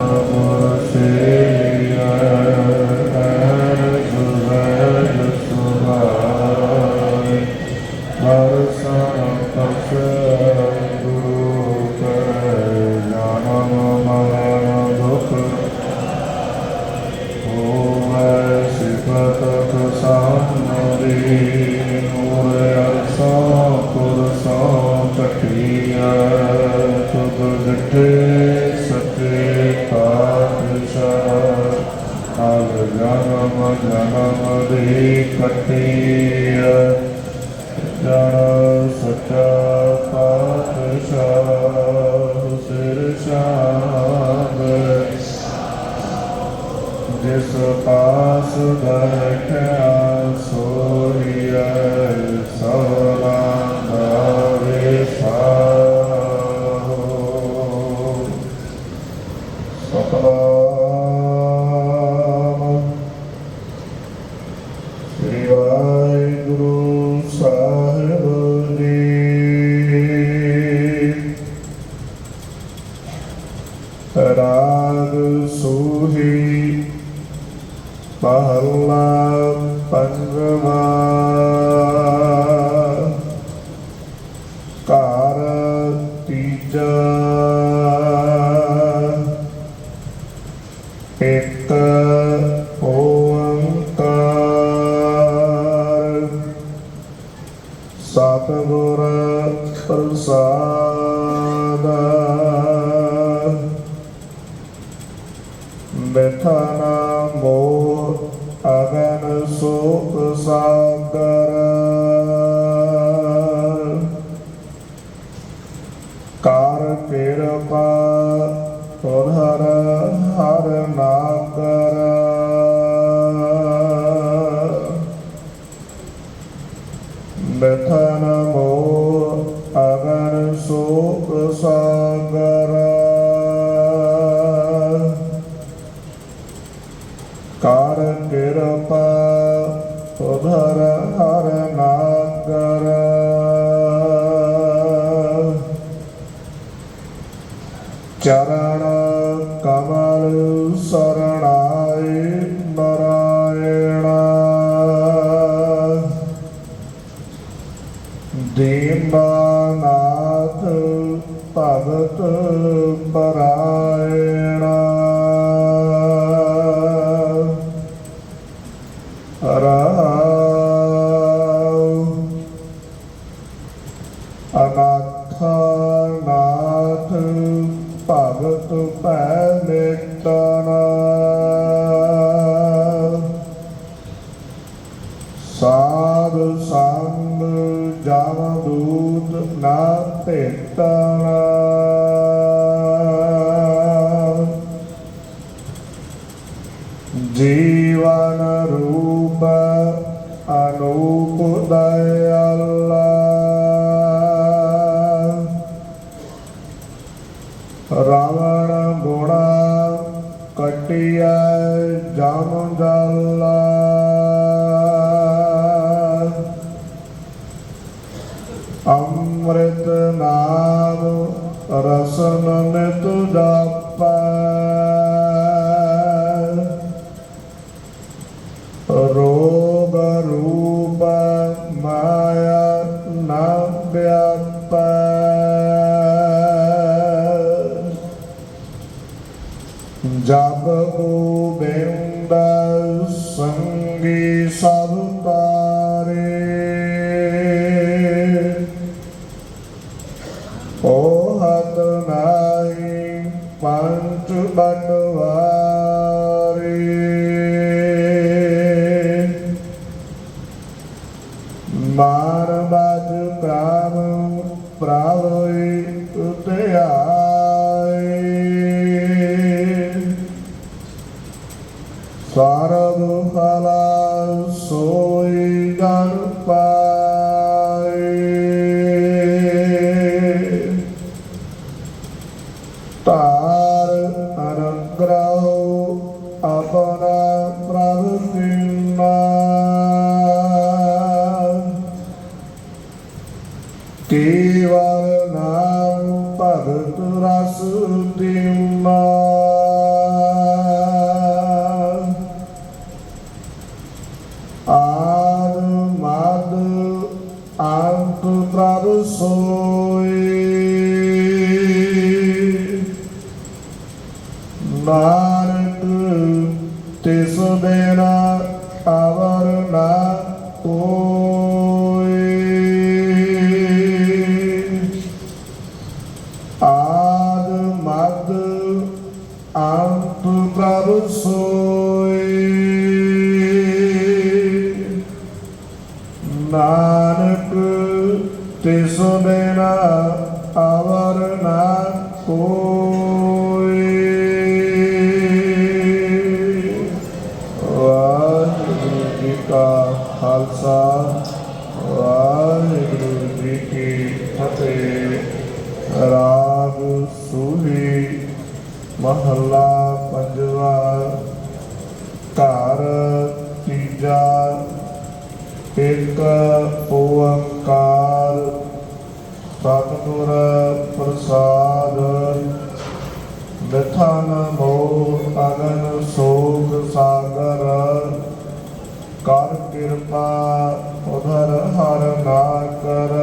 ਸੱਚੇ ਜਨਮ ਦੀ ਜਨ ਸੱਚਾ ਪਾਤਸ਼ਾਹ ਸਿਰ ਸ਼ਾਂਗ ਜਿਸ ਪਾਸ ਬੈਠਾ ਰਾਗ ਸੂਹੀ ਮਹੱਲਾ ਪੰਜਵਾ। ਘਰ ਤੀਜਾ। ਇੱਕ ਓੰਕਾਰ। ਸਤਿਗੁਰ ਪ੍ਰਸਾਦ। ਮਿਠਾ ਨਾਮੋ ਅਗਨ ਸੋਕ ਸਾਗਰ ਕਿਰਪਾ ਤੁਧਰ ਹਰ ਨਾਗਰ। ਚਰਨ ਕਮਲ ਸਰਣਾਏ ਨਰਾਇਣ। ਦੀਨਾਨਾਥ ਭਗਤ ਅਨਾਥ ਭਗਤ ਭੈ ਮੇਟਨ ਸਾਧ ਸੰਗ ਜਮ ਦੂਤ ਨਾ ਭੇਟਨ। ਜੀਵਨ ਰੂਪ ਅਨੂਪ ਦਇਆਲਾ। ਰਾਵਣ ਗੋੜਾ ਕਟਿਆ ਜਾਮ ਜਲਾ। ਅੰਮ੍ਰਿਤ ਨਾਮ ਰਸਨ ਨਿਤ ਜਾਪੈ। ਰੋਗ ਰੂਪ ਮਾਇਆ ਨਾ ਵਿਆਪੈ। ਜਬ ਗੋਬਿੰਦ ਸੰਗੀ ਸਭ ਤਾਰੇ ਓ ਹਤ ਨਾਹੀ ਪੰਚ ਬਟਵਾਰੇ। ਮਾਰ ਬਾਜ ਪ੍ਰਾਮ ਪ੍ਰਾਵਈ ਸਰਬ ਫਲਾ ਸੋਈ ਜਨ ਪਾਏ। ਤਾਰ ਅਨਗ੍ਰਹ ਆਪਣਾ ਪ੍ਰਭ ਕਿਨਾ ਕੇਵਲ ਨਾਮ ਭਗਤ ਰਸ ਦਿਨਾ ਹਰ ਸੋਏ। ਨਾਨਕ ਤਿਸ ਬਿਨਾ ਤਿਸ ਬਿਨ ਅਵਰ ਨਾ ਕੋਈ ਵਾਹਿਗੁਰੂ ਜੀ ਕਾ ਖਾਲਸਾ, ਵਾਹਿਗੁਰੂ ਜੀ ਕੀ ਫਤਿਹ। ਰਾਗ ਸੂਹੀ ਮਹੱਲਾ ਪੰਜਵਾ, ਘਰ ਤੀਜਾ, ਇੱਕ ਓੰਕਾਰ। ਸਤਿਗੁਰ ਪ੍ਰਸਾਦ ਮਿਥਨ ਮੋਹ ਅਗਨ ਸੋਗ ਸਾਗਰ ਕਰ ਕਿਰਪਾ ਉਧਰ ਹਰ ਨਾ ਕਰ।